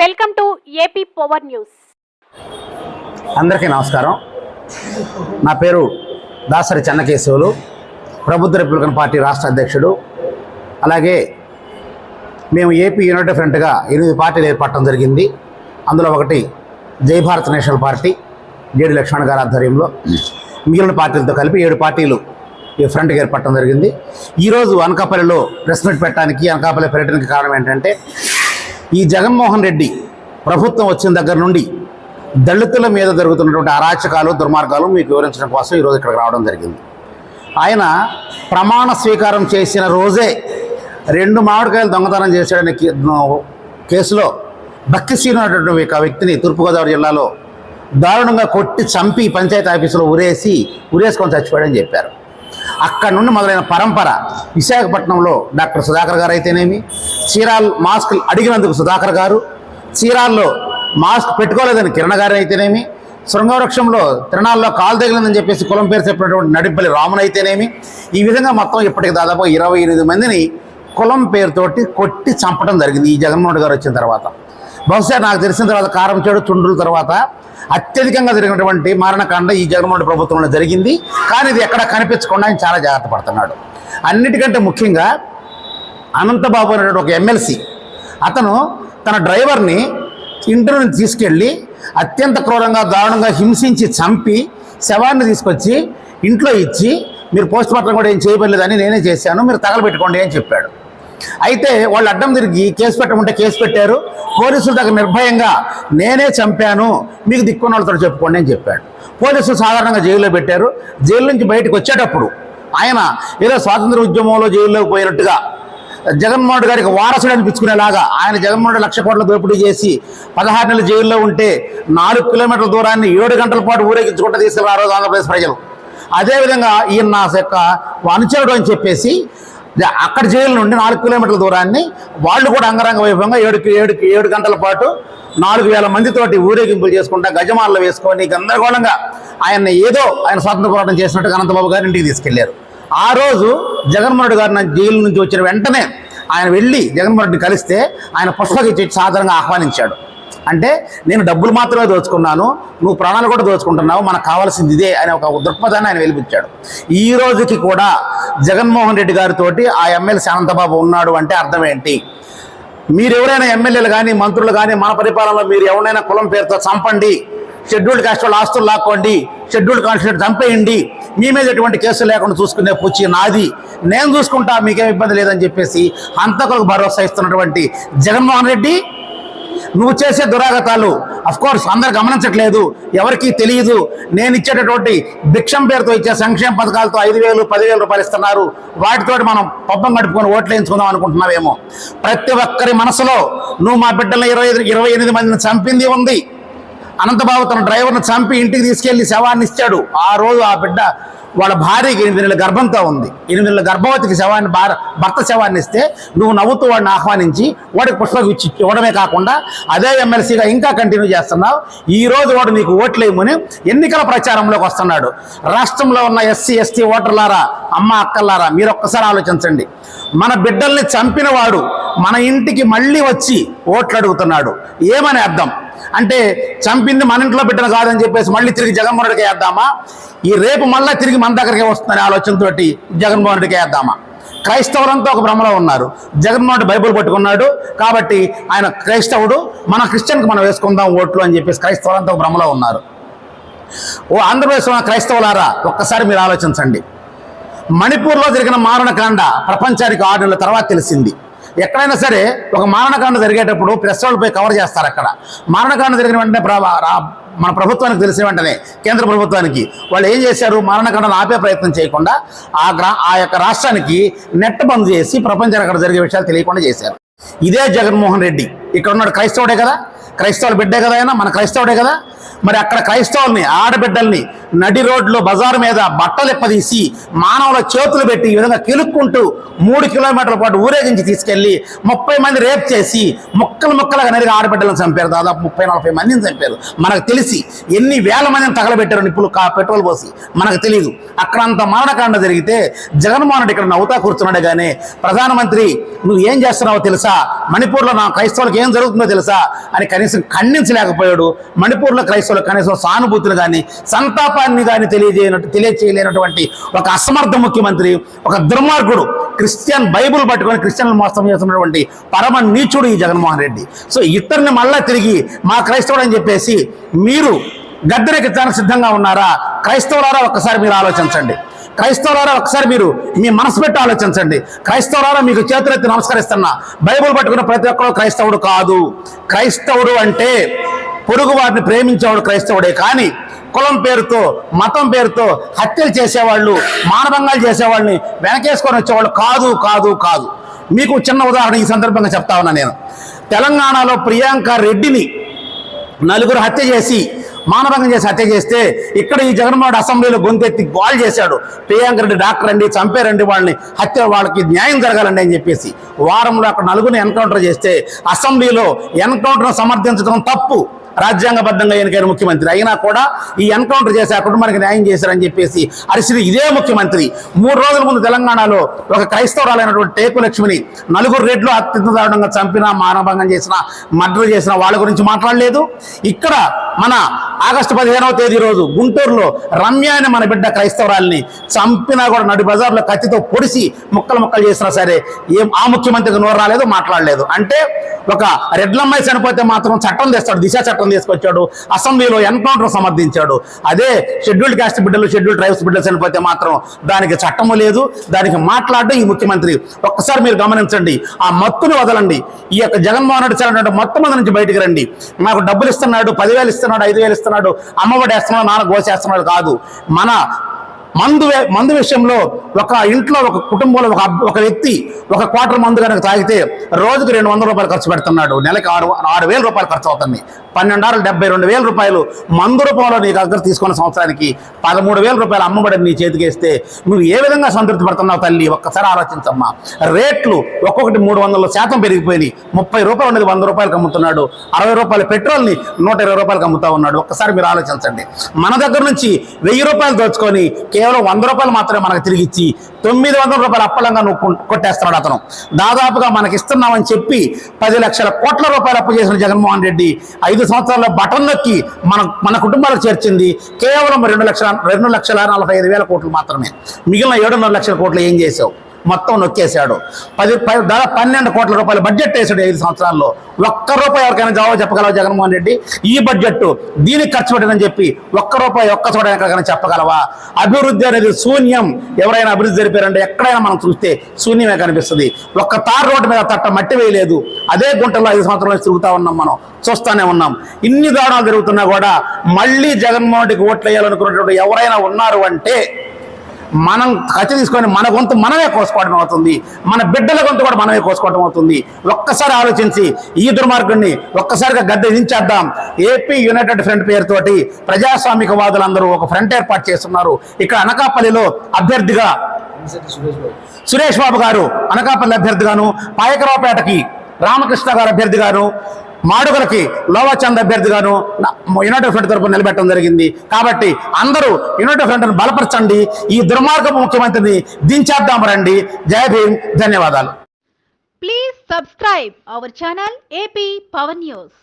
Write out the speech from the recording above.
Welcome to AP power news. అందరికీ నమస్కారం. నా పేరు దాసరి చెన్నకేశవులు. ప్రభుత్వ రిపబ్లికన్ పార్టీ రాష్ట్ర అధ్యక్షుడు. అలాగే మేము ఏపీ యునైటెడ్ ఫ్రంట్గా ఎనిమిది పార్టీలు ఏర్పడటం జరిగింది. అందులో ఒకటి Jai Bharat National Party JD Lakshman గారి ఆధ్వర్యంలో. మిగిలిన పార్టీలతో కలిపి ఏడు పార్టీలు ఈ ఫ్రంట్కి ఏర్పడటం జరిగింది. ఈరోజు అనకాపల్లిలో ప్రెస్ మీట్ పెట్టడానికి అనకాపల్లి పర్యటనకి కారణం ఏంటంటే ఈ జగన్మోహన్ రెడ్డి ప్రభుత్వం వచ్చిన దగ్గర నుండి దళితుల మీద జరుగుతున్నటువంటి అరాచకాలు దుర్మార్గాలు మీకు వివరించడం కోసం ఈరోజు ఇక్కడికి రావడం జరిగింది. ఆయన ప్రమాణ స్వీకారం చేసిన రోజే రెండు మామిడికాయలు దొంగతనం చేశాడనే కేసులో బక్కిసీను అనేటువంటి ఒక వ్యక్తిని తూర్పుగోదావరి జిల్లాలో దారుణంగా కొట్టి చంపి పంచాయతీ ఆఫీసులో ఉరేసి ఉరేసుకొని చచ్చిపోయాడని చెప్పారు. అక్కడ నుండి మొదలైన పరంపర విశాఖపట్నంలో డాక్టర్ సుధాకర్ గారు అయితేనేమి చీరాల్ మాస్క్ అడిగినందుకు సుధాకర్ గారు చీరాల్లో మాస్క్ పెట్టుకోలేదని కిరణ్ గారు అయితేనేమి శృంగవృక్షంలో తిరణాల్లో కాలు తగిలిందని చెప్పేసి కులం పేరు చెప్పినటువంటి నడిపల్లి రామును అయితేనేమి ఈ విధంగా మొత్తం ఇప్పటికి దాదాపు ఇరవై ఎనిమిది మందిని కులం పేరుతోటి కొట్టి చంపడం జరిగింది ఈ జగన్మోహన్ గారు వచ్చిన తర్వాత. బహుశా నాకు తెలిసిన తర్వాత కారం చేడు చుండ్రుల తర్వాత అత్యధికంగా జరిగినటువంటి మరణకాండ ఈ జగన్మోహన్ ప్రభుత్వంలో జరిగింది. కానీ ఇది ఎక్కడ కనిపించకుండా ఆయన చాలా జాగ్రత్త పడుతున్నాడు. అన్నిటికంటే ముఖ్యంగా అనంతబాబు అనేటువంటి ఒక ఎమ్మెల్సీ అతను తన డ్రైవర్ని ఇంటి నుంచి తీసుకెళ్ళి అత్యంత క్రూరంగా దారుణంగా హింసించి చంపి శవాన్ని తీసుకొచ్చి ఇంట్లో ఇచ్చి మీరు పోస్ట్ మార్టం కూడా ఏం చేయబడలేదని నేనే చేశాను మీరు తగలబెట్టుకోండి అని చెప్పాడు. అయితే వాళ్ళు అడ్డం తిరిగి కేసు పెట్టమంటే కేసు పెట్టారు. పోలీసుల దగ్గర నిర్భయంగా నేనే చంపాను మీకు దిక్కున్న వాళ్ళతో చెప్పుకోండి అని చెప్పాడు. పోలీసులు సాధారణంగా జైల్లో పెట్టారు. జైలు నుంచి బయటకు వచ్చేటప్పుడు ఆయన ఏదో స్వాతంత్ర ఉద్యమంలో జైల్లోకి పోయినట్టుగా జగన్మోహన్ రెడ్డి గారికి వారసుడు అనిపించుకునేలాగా ఆయన జగన్మోహన్ రెడ్డి లక్ష కోట్ల దోపిడీ చేసి పదహారు నెలలు జైల్లో ఉంటే నాలుగు కిలోమీటర్ల దూరాన్ని ఏడు గంటల పాటు ఊరేగించుకుంటూ తీసుకెళ్ళి ఆంధ్రప్రదేశ్ ప్రజలు. అదేవిధంగా ఈయన నా యొక్క అనుచరుడు అని చెప్పేసి అక్కడ జైలు నుండి నాలుగు కిలోమీటర్ల దూరాన్ని వాళ్ళు కూడా అంగరంగ వైభవంగా ఏడు ఏడు ఏడు గంటల పాటు నాలుగు వేల మందితోటి ఊరేగింపులు చేసుకుంటా గజమాల్లో వేసుకొని గందరగోళంగా ఆయన్ని ఏదో ఆయన స్వాతంత్ర పోరాటం చేసినట్టుగా అనంతబాబు గారి ఇంటికి తీసుకెళ్ళారు. ఆ రోజు జగన్మోహన్ గారు జైలు నుంచి వచ్చిన వెంటనే ఆయన వెళ్ళి జగన్మోహన్ రెడ్డిని కలిస్తే ఆయన పుష్పకి సాధారణంగా ఆహ్వానించాడు. అంటే నేను డబ్బులు మాత్రమే దోచుకున్నాను నువ్వు ప్రాణాలు కూడా దోచుకుంటున్నావు మనకు కావాల్సింది ఇదే అనే ఒక దృక్పథాన్ని ఆయన వెలిపించాడు. ఈ రోజుకి కూడా జగన్మోహన్ రెడ్డి గారితో ఆ ఎమ్మెల్యే శానంతబాబు ఉన్నాడు అంటే అర్థం ఏంటి మీరు ఎవరైనా ఎమ్మెల్యేలు కానీ మంత్రులు కానీ మన పరిపాలనలో మీరు ఎవరైనా కులం పేరుతో చంపండి షెడ్యూల్డ్ కాస్ట్ వాళ్ళు ఆస్తులు లాక్కోండి షెడ్యూల్డ్ కాన్స్టిట్యూట్ చంపేయండి మీ మీద ఎటువంటి కేసులు లేకుండా చూసుకునే పుచ్చి నాది. నేను చూసుకుంటా మీకేం ఇబ్బంది లేదని చెప్పేసి అంతకు భరోసా ఇస్తున్నటువంటి జగన్మోహన్ రెడ్డి నువ్వు చేసే దురాగతాలు. అఫ్ కోర్స్ అందరు గమనించట్లేదు. ఎవరికీ తెలియదు. నేను ఇచ్చేటటువంటి భిక్షం పేరుతో ఇచ్చే సంక్షేమ పథకాలతో ఐదు వేలు పదివేలు రూపాయలు ఇస్తున్నారు. వాటితోటి మనం పబ్బం గడుపుకొని ఓట్లు వేయించుకుందాం అనుకుంటున్నావేమో. ప్రతి ఒక్కరి మనసులో నువ్వు మా బిడ్డలను ఇరవై ఇరవై ఎనిమిది మందిని చంపింది ఉంది. అనంతబాబు తన డ్రైవర్ను చంపి ఇంటికి తీసుకెళ్ళి శవాన్ని ఇచ్చాడు. ఆ రోజు ఆ బిడ్డ వాళ్ళ భార్యకి ఎనిమిది నెలల గర్భంతో ఉంది. ఎనిమిది నెలల గర్భవతికి శవాన్ని భార భర్త శవాన్ని ఇస్తే నువ్వు నవ్వుతూ వాడిని ఆహ్వానించి వాడికి పుష్పం ఇచ్చి ఇవ్వడమే కాకుండా అదే ఎమ్మెల్సీగా ఇంకా కంటిన్యూ చేస్తున్నావు. ఈ రోజు వాడు నీకు ఓట్లేమని ఎన్నికల ప్రచారంలోకి వస్తున్నాడు. రాష్ట్రంలో ఉన్న ఎస్సీ ఎస్టీ ఓటర్లారా అమ్మ అక్కలారా మీరు ఒక్కసారి ఆలోచించండి. మన బిడ్డల్ని చంపిన వాడు మన ఇంటికి మళ్ళీ వచ్చి ఓట్లు అడుగుతున్నాడు. ఏమని అర్థం? అంటే చంపింది మన ఇంట్లో పెట్టిన కాదని చెప్పేసి మళ్ళీ తిరిగి జగన్మోహన్ రెడ్డికి వేద్దామా? ఈ రేపు మళ్ళీ తిరిగి మన దగ్గరికి వస్తుందనే ఆలోచనతోటి జగన్మోహన్ రెడ్డికి వేద్దామా? క్రైస్తవులంతా ఒక భ్రమలో ఉన్నారు. జగన్మోహన్ రెడ్డి బైబుల్ పట్టుకున్నాడు. కాబట్టి ఆయన క్రైస్తవుడు. మన క్రిస్టియన్కి మనం వేసుకుందాం ఓట్లు అని చెప్పేసి క్రైస్తవులంతా ఒక భ్రమలో ఉన్నారు. ఓ ఆంధ్రప్రదేశ్లో క్రైస్తవులారా ఒక్కసారి మీరు ఆలోచించండి. మణిపూర్లో జరిగిన మారణకాండ ప్రపంచానికి ఆరు నెలల తర్వాత తెలిసింది. ఎక్కడైనా సరే ఒక మారణకాండ జరిగేటప్పుడు ప్రెస్ వాళ్ళపై కవర్ చేస్తారు అక్కడ. మారణకాండ జరిగిన వెంటనే ప్ర- మన ప్రభుత్వానికి తెలిసిన వెంటనే కేంద్ర ప్రభుత్వానికి వాళ్ళు ఏం చేశారు? మారణకాండను ఆపే ప్రయత్నం చేయకుండా ఆ గ్రా ఆ యొక్క రాష్ట్రానికి నెట్ బంద్ చేసి ప్రపంచానికి అక్కడ జరిగే విషయాలు తెలియకుండా చేశారు. ఇదే జగన్మోహన్ రెడ్డి. ఇక్కడ ఉన్నాడు క్రైస్తవుడే కదా. క్రైస్తవుల బిడ్డే కదా ఆయన? మన క్రైస్తవుడే కదా? మరి అక్కడ క్రైస్తవుల్ని ఆడబిడ్డల్ని నడి రోడ్లో బజారు మీద బట్టలెప్పదీసి మానవుల చేతులు పెట్టి ఈ విధంగా కిలుక్కుంటూ మూడు కిలోమీటర్ల పాటు ఊరేగించి తీసుకెళ్ళి ముప్పై మంది రేప్ చేసి ముక్కలు ముక్కలుగా నరిగి ఆడబిడ్డలను చంపారు. దాదాపు ముప్పై నలభై మందిని చంపారు. మనకు తెలిసి ఎన్ని వేల మందిని తగలబెట్టారు నిప్పులు కా పెట్రోల్ పోసి? మనకు తెలియదు అక్కడ అంత మరణకాండ జరిగితే జగన్మోహన్ రెడ్డి ఇక్కడ నవ్వుతా కూర్చున్నాడు కానీ ప్రధానమంత్రి నువ్వు ఏం చేస్తున్నావో తెలుసా? మణిపూర్లో నా క్రైస్తవులకు ఏం జరుగుతుందో తెలుసా? అని కనీసం ఖండించలేకపోయాడు. మణిపూర్లో క్రైస్తవులు కనీసం సానుభూతిని కానీ సంతాపాన్ని కానీ తెలియజేయనట్టు తెలియచేయలేనటువంటి ఒక అసమర్థ ముఖ్యమంత్రి ఒక దుర్మార్గుడు క్రిస్టియన్ బైబుల్ పట్టుకొని క్రిస్టియన్లు మోసం చేస్తున్నటువంటి పరమ నీచుడు ఈ జగన్మోహన్ రెడ్డి. సో ఇతరుని మళ్ళా తిరిగి మా క్రైస్తవుడు అని చెప్పేసి మీరు గద్దెనెక్కడానికి సిద్ధంగా ఉన్నారా? క్రైస్తవులారా ఒక్కసారి మీరు ఆలోచించండి. క్రైస్తవులారా ఒకసారి మీరు మీ మనసు పెట్టి ఆలోచించండి. క్రైస్తవులారా మీకు చేతులెత్తి నమస్కరిస్తున్నా. బైబుల్ పట్టుకున్న ప్రతి ఒక్కరు క్రైస్తవుడు కాదు. క్రైస్తవుడు అంటే పొరుగు వారిని ప్రేమించేవాడు క్రైస్తవుడే. కానీ కులం పేరుతో మతం పేరుతో హత్యలు చేసేవాళ్ళు మానభంగాలు చేసేవాళ్ళని వెనకేసుకొని వచ్చేవాళ్ళు కాదు కాదు కాదు. మీకు చిన్న ఉదాహరణ ఈ సందర్భంగా చెప్తా ఉన్నా నేను. తెలంగాణలో ప్రియాంక రెడ్డిని నలుగురు హత్య చేసి మానభంగం చేసి హత్య చేస్తే ఇక్కడ ఈ జగన్మోహన్ అసెంబ్లీలో గొంతెత్తి గోల్ చేశాడు. ప్రియాంక రెడ్డి డాక్టర్ అండి చంపారండి వాళ్ళని హత్య వాళ్ళకి న్యాయం జరగాలండి అని చెప్పేసి వారంలో అక్కడ నలుగురిని ఎన్కౌంటర్ చేస్తే అసెంబ్లీలో ఎన్కౌంటర్ సమర్థించడం తప్పు. రాజ్యాంగబద్ధంగా ఎన్నికైన ముఖ్యమంత్రి అయినా కూడా ఈ ఎన్కౌంటర్ చేసి ఆ కుటుంబానికి న్యాయం చేశారని చెప్పేసి అరిసిరి ఇదే ముఖ్యమంత్రి. మూడు రోజుల ముందు తెలంగాణలో ఒక క్రైస్తవురాలైనటువంటి టేకు లక్ష్మిని నలుగురు రెడ్లు అత్యంత దారుణంగా చంపినా మానభంగం చేసిన మర్డర్ చేసిన వాళ్ళ గురించి మాట్లాడలేదు. ఇక్కడ మన ఆగస్టు పదిహేనవ తేదీ రోజు గుంటూరులో రమ్య అని మన బిడ్డ క్రైస్తవరాల్ని చంపినా కూడా నడి బజార్లో కత్తితో పొడిసి ముక్కలు ముక్కలు చేసినా సరే ఏం ఆ ముఖ్యమంత్రికి నోరు రాలేదు మాట్లాడలేదు. అంటే ఒక రెడ్లమ్మాయి చనిపోతే మాత్రం చట్టం తెస్తాడు దిశ చట్టం తీసుకొచ్చాడు అసెంబ్లీలో ఎన్కౌంటర్ సమర్థించాడు. అదే షెడ్యూల్డ్ కాస్ట్ బిడ్డలు షెడ్యూల్డ్ ట్రైబ్స్ బిడ్డలు చనిపోతే మాత్రం దానికి చట్టము లేదు దానికి మాట్లాడడం ఈ ముఖ్యమంత్రి. ఒక్కసారి మీరు గమనించండి ఆ మత్తుని వదలండి. ఈ యొక్క జగన్మోహన్ రెడ్డి సార్ మొత్తం మంది నుంచి బయటకు రండి. నాకు డబ్బులు ఇస్తున్నాడు పదివేలు ఇస్తున్నాడు ఐదు వేలు ఇస్తున్నాడు. అమ్మఒడి వేస్తున్నాడు నాన్న గోసేస్తున్నాడు కాదు. మన మందు వే- మందు విషయంలో ఒక ఇంట్లో ఒక కుటుంబంలో ఒక ఒక వ్యక్తి ఒక క్వార్టర్ మందు కనుక తాగితే రోజుకు రెండు వందల రూపాయలు ఖర్చు పెడుతున్నాడు. నెలకి ఆరు ఆరు వేల రూపాయలు ఖర్చు అవుతుంది. పన్నెండారు డెబ్బై రెండు వేల రూపాయలు మందు రూపంలో నీ దగ్గర తీసుకున్న సంవత్సరానికి పదమూడు వేల రూపాయలు అమ్మబడి నీ చేతికేస్తే నువ్వు ఏ విధంగా సంతృప్తి పడుతున్నావు తల్లి? ఒక్కసారి ఆలోచించమ్మా. రేట్లు ఒక్కొక్కటి మూడు వందల శాతం పెరిగిపోయి ముప్పై రూపాయలు ఉన్నది వంద రూపాయలకు అమ్ముతున్నాడు. అరవై రూపాయల పెట్రోల్ని నూట ఇరవై రూపాయలకు అమ్ముతా ఉన్నాడు. ఒక్కసారి మీరు ఆలోచించండి. మన దగ్గర నుంచి వెయ్యి రూపాయలు దోచుకొని కేవలం వంద రూపాయలు మాత్రమే మనకు తిరిగి ఇచ్చి తొమ్మిది వందల రూపాయలు అప్పలంగా నువ్వు కొట్టేస్తున్నాడు అతను. దాదాపుగా మనకి ఇస్తున్నామని చెప్పి పది లక్షల కోట్ల రూపాయలు అప్పు చేసిన జగన్మోహన్ రెడ్డి ఐదు సంవత్సరాల్లో బటన్ నొక్కి మన మన కుటుంబాలకు చేర్చింది కేవలం రెండు లక్షల రెండు లక్షల నలభై ఐదు వేల కోట్లు మాత్రమే. మిగిలిన ఏడున్నర లక్షల కోట్లు ఏం చేసావు? మొత్తం నొక్కేశాడు. పది పది దాదాపు పన్నెండు కోట్ల రూపాయల బడ్జెట్ వేసాడు ఐదు సంవత్సరాల్లో. ఒక్క రూపాయి ఎవరికైనా జవాబు చెప్పగలవా జగన్మోహన్ రెడ్డి? ఈ బడ్జెట్ దీనికి ఖర్చు పెట్టదని చెప్పి ఒక్క రూపాయి ఒక్క చోట ఎక్కడికైనా చెప్పగలవా? అభివృద్ధి అనేది శూన్యం. ఎవరైనా అభివృద్ధి జరిపారంటే ఎక్కడైనా మనం చూస్తే శూన్యమే కనిపిస్తుంది. ఒక్క తారు రోడ్డు మీద తట్ట మట్టి వేయలేదు. అదే గుంటలో ఐదు సంవత్సరాలు తిరుగుతా ఉన్నాం మనం. చూస్తూనే ఉన్నాం. ఇన్ని దారుణాలు జరుగుతున్నా కూడా మళ్ళీ జగన్మోహన్ రెడ్డికి ఓట్లు వేయాలనుకున్నటువంటి ఎవరైనా ఉన్నారు అంటే మనం కత్తి తీసుకొని మన గొంతు మనమే కోసుకోవడం అవుతుంది. మన బిడ్డల గొంతు కూడా మనమే కోసుకోవడం అవుతుంది. ఒక్కసారి ఆలోచించి ఈ దుర్మార్గుడిని ఒక్కసారిగా గద్దె దించేద్దాం. ఏపీ యునైటెడ్ ఫ్రంట్ పేరుతోటి ప్రజాస్వామిక వాదులందరూ ఒక ఫ్రంట్ ఏర్పాటు చేస్తున్నారు. ఇక్కడ అనకాపల్లిలో అభ్యర్థిగా సురేష్ బాబు గారు అనకాపల్లి అభ్యర్థిగాను పాయకరావుపేటకి రామకృష్ణ గారు అభ్యర్థిగాను మాడుగులకి లోవాచంద్ అభ్యర్థిగాను యునైటెడ్ ఫ్రంట్ తరపున నిలబెట్టడం జరిగింది. కాబట్టి అందరూ యునైటెడ్ ఫ్రంట్ను బలపరచండి. ఈ దుర్మార్గపు ముఖ్యమంత్రిని దించేద్దాం రండి. జై భీమ్. ధన్యవాదాలు. Please subscribe our channel AP power news